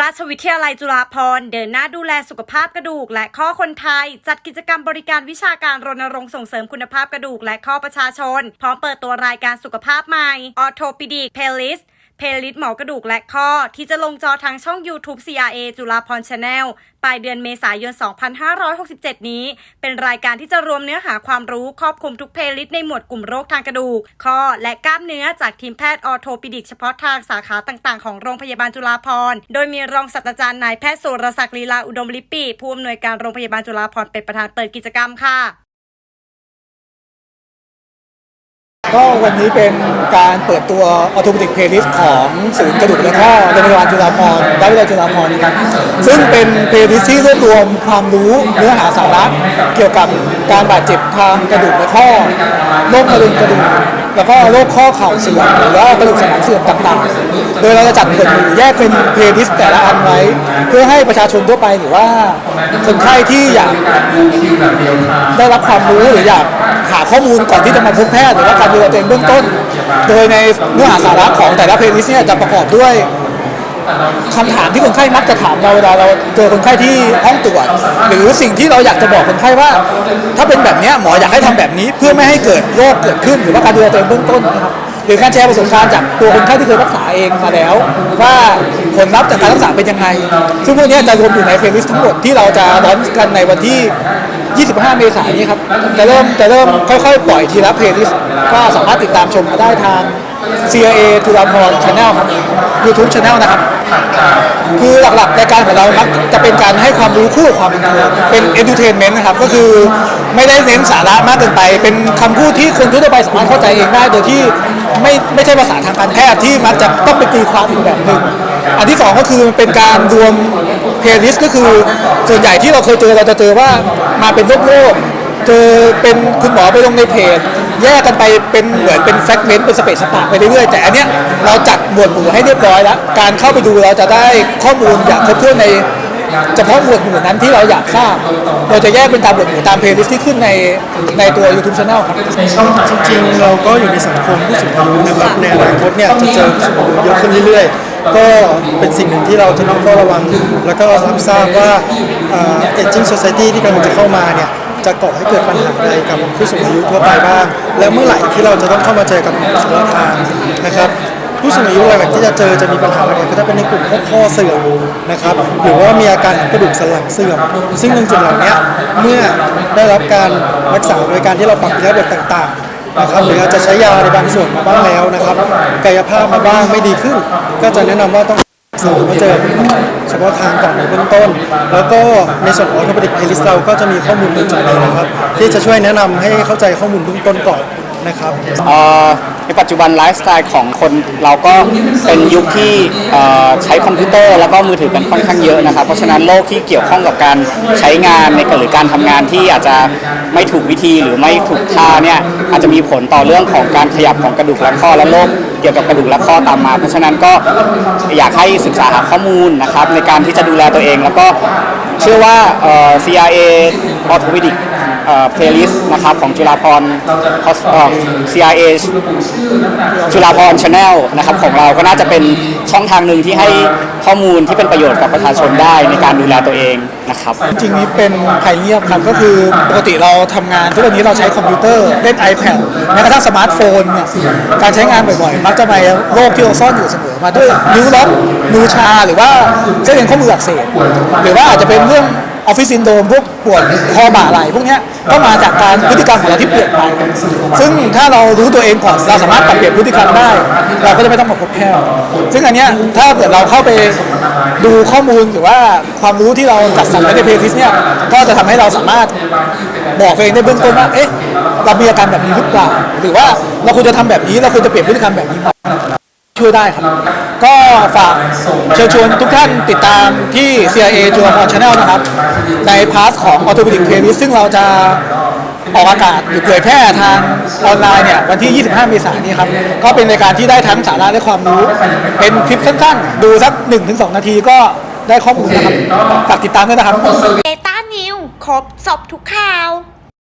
ราชวิทยาลัยจุฬาภรณ์เดินหน้าดูแลสุขภาพกระดูก และข้อคนไทย จัดกิจกรรมบริการวิชาการรณรงค์ส่งเสริมคุณภาพกระดูก และข้อประชาชน พร้อมเปิดตัวรายการสุขภาพใหม่ออโทปิดิกเพลส เพลิสหมอกระดูกและข้อ ที่จะลงจอทางช่อง YouTube CRA จุฬาพร Channel ปลายเดือนเมษายน 2567 นี้ เป็นรายการที่จะรวมเนื้อหาความรู้ครอบคลุมทุกเพลลิสในหมวดกลุ่มโรคทางกระดูก ข้อ และกล้ามเนื้อจากทีมแพทย์ออโทปิดิกเฉพาะทางสาขาต่างๆ ของโรงพยาบาลจุฬาภรโดยมีรองศาสตราจารย์นายแพทย์สุรศักดิ์ลีลาอุดมลิปปีผู้อำนวยการโรงพยาบาลจุฬาภรเป็นประธานเปิดกิจกรรมค่ะ ก็วันนี้เป็นการเปิดตัวออโตเมติกเพลย์ลิสต์ของศูนย์กระดูกและข้อโรงพยาบาลจุฬาภรณ์ได้วิทยาลัยจุฬาภรณ์นะครับซึ่งเป็นเพลย์ลิสต์ที่รวบรวมความรู้เนื้อหาสาระเกี่ยวกับการบาดเจ็บทางกระดูกและข้อโรคมะเร็งกระดูก แล้วก็โรคข้อเข่าเสื่อมหรือว่ากระดูกสันหลังเสื่อมต่างๆ โดยเราจะจัดหมวดหมู่แยกเป็นเพลย์ลิสต์แต่ละอันไว้ เพื่อให้ประชาชนทั่วไปหรือว่าคนไข้ที่อยากได้รับความรู้หรืออยากหาข้อมูลก่อนที่จะมาพบแพทย์หรือว่าการดูแลตัวเองเบื้องต้น โดยในเนื้อหาสาระของแต่ละเพลย์ลิสต์เนี่ยจะประกอบด้วย คำถามที่คนไข้มักจะถามเราเวลาเราเจอคนไข้ที่ห้องตรวจ หรือสิ่งที่เราอยากจะบอกคนไข้ว่า ถ้าเป็นแบบนี้หมออยากให้ทำแบบนี้เพื่อไม่ให้เกิดโรคเกิดขึ้น หรือว่าการดูแลตัวเองเบื้องต้นนะครับหรือการแชร์ประสบการณ์จากตัวคนไข้ที่เคยรักษาเองมาแล้ว ว่าผลลัพธ์จากการรักษาเป็นยังไง ซึ่งพวกนี้จะรวมอยู่ในเพลย์ลิสต์ทั้งหมดที่เราจะร้อนกันในวันที่ 25 เมษายนนี้ครับจะเริ่มจะเริ่มค่อยๆ ปล่อยทีละเพลย์ลิสต์ ก็สามารถติดตามชมมาได้ทาง CIA จุฬาภรณ์ Channel ครับ YouTube Channel นะครับ คือหลักๆรายการของเรามักจะเป็นการให้ความรู้คู่กับความบันเทิงเป็น entertainment นะครับ ก็คือไม่ได้เน้นสาระมากเกินไป เป็นคำพูดที่คนทั่วไปสามารถเข้าใจเองได้ โดยที่ไม่ไม่ใช่ภาษาทางการแพทย์ที่มักจะต้องไปตีความอีกแบบหนึ่ง อันที่สองก็คือมันเป็นการรวมเพลย์ลิสต์ก็คือส่วนใหญ่ที่เราเคยเจอเราจะเจอว่ามาเป็นโรคๆเจอเป็นคุณหมอไปลงในเพจ แยกกันไปเป็นเหมือนเป็นแฟกเมนต์เป็นสเปซสปาไปเรื่อยๆแต่อันเนี้ยเราจัดหมวดหมู่ให้เรียบร้อยแล้วการเข้าไปดูเราจะได้ข้อมูลอย่างครบถ้วนในเฉพาะหมวดหมู่นั้นที่เราอยากทราบเราจะแยกเป็นตามหมวดหมู่ตามเพลย์ลิสต์ที่ขึ้นในในตัว YouTube Channel ครับจริงๆเราก็อยู่ในสังคมผู้สูงอายุนะครับในอนาคตเนี่ยจะเจอผู้สูงอายุเยอะขึ้นเรื่อยๆก็เป็นสิ่งหนึ่งที่เราจะต้องเฝ้าระวัง แล้วก็รับทราบว่าเอ่อ aging society ที่กำลังจะเข้ามาเนี่ย จะก่อให้เกิดปัญหาอะไรกับผู้สูงอายุทั่วไปบ้าง และเมื่อไหร่ที่เราจะต้องเข้ามาเจอกับหมอเฉพาะทางนะครับผู้สูงอายุหลักๆที่จะเจอจะมีปัญหาหลักๆก็จะเป็นในกลุ่มพวกข้อเสื่อมนะครับหรือว่ามีอาการกระดูกสันหลังเสื่อม ซึ่งจริงๆเหล่านี้เมื่อได้รับการรักษาโดยการที่เราปรับอิริยาบถต่างๆนะครับหรืออาจจะใช้ยาในบางส่วนมาบ้างแล้วนะครับ กายภาพมาบ้างไม่ดีขึ้น ก็จะแนะนำว่าต้อง สื่อมาเจอเฉพาะทางก่อนในเบื้องต้น แล้วก็ในส่วนของออโทปดิกเพลิสเราก็จะมีข้อมูลเป็นจุดเลยนะครับ ที่จะช่วยแนะนำให้เข้าใจข้อมูลเบื้องต้นก่อนนะครับ เอ่อ ในปัจจุบันไลฟ์สไตล์ของคนเราก็เป็นยุคที่ใช้คอมพิวเตอร์แล้วก็มือถือกันค่อนข้างเยอะนะครับ เพราะฉะนั้นโรคที่เกี่ยวข้องกับการใช้งานในหรือการทำงานที่อาจจะไม่ถูกวิธีหรือไม่ถูกท่าเนี่ยอาจจะมีผลต่อเรื่องของการขยับของกระดูกและข้อและโรคเกี่ยวกับกระดูกและข้อตามมา เพราะฉะนั้นก็อยากให้ศึกษาหาข้อมูลนะครับในการที่จะดูแลตัวเองแล้วก็เชื่อว่าเอ่ อ CRA Orthopedic เอ่อ playlist นะครับของจุฬาภรณ์ Hos- เอ่อ CIA จุฬาภรณ์ Channel นะครับของเราก็น่าจะเป็นช่องทางหนึ่งที่ให้ข้อมูลที่เป็นประโยชน์กับประชาชนได้ในการดูแลตัวเองนะครับจริงๆนี้เป็นภัยเงียบครับก็คือปกติเราทำงานทุกวันนี้เราใช้คอมพิวเตอร์เล่น iPad แม้กระทั่งสมาร์ทโฟนเนี่ยการใช้งานบ่อยๆ มักจะมีโรคที่เราซ่อนอยู่เสมอมาด้วยนิ้วล็อกมือชาหรือว่าเส้นเอ็นข้อมืออักเสบหรือว่าอาจจะเป็นเรื่อง ออฟฟิศซินโดรมพวกปวดคอบ่าไหล่พวกเนี้ยก็มาจากการพฤติกรรมของเราที่เปลี่ยนไปซึ่งถ้าเรารู้ตัวเองก่อนเราสามารถปรับเปลี่ยนพฤติกรรมได้ เราก็จะไม่ต้องมาพบแพทย์ซึ่งอันเนี้ยถ้าเกิดเราเข้าไปดูข้อมูลหรือว่าความรู้ที่เราจัดสรรไว้ในเพจลิสต์เนี่ยก็จะทำให้เราสามารถบอกตัวเองได้เบื้องต้นว่าเอ๊ะเรามีอาการแบบนี้หรือเปล่าหรือว่าเราควรจะทำแบบนี้เราควรจะเปลี่ยนพฤติกรรมแบบนี้ไหม ช่วยได้ครับ ก็ฝากเชิญชวนทุกท่านติดตามที่ CIA จุฬาภรณ์ชาแนลนะครับ ในพาร์ทของ Orthopedic Playlist ซึ่งเราจะออกอากาศหรือเผยแพร่ทางออนไลน์เนี่ยวันที่ 25 เมษายนนี้ครับ ก็เป็นรายการที่ได้ทั้งสาระและความรู้ เป็นคลิปสั้นๆ ดูสัก 1-2 นาทีก็ได้ข้อมูลนะครับ ฝากติดตามด้วยนะครับ เดต้านิวครบสอบทุกข่าว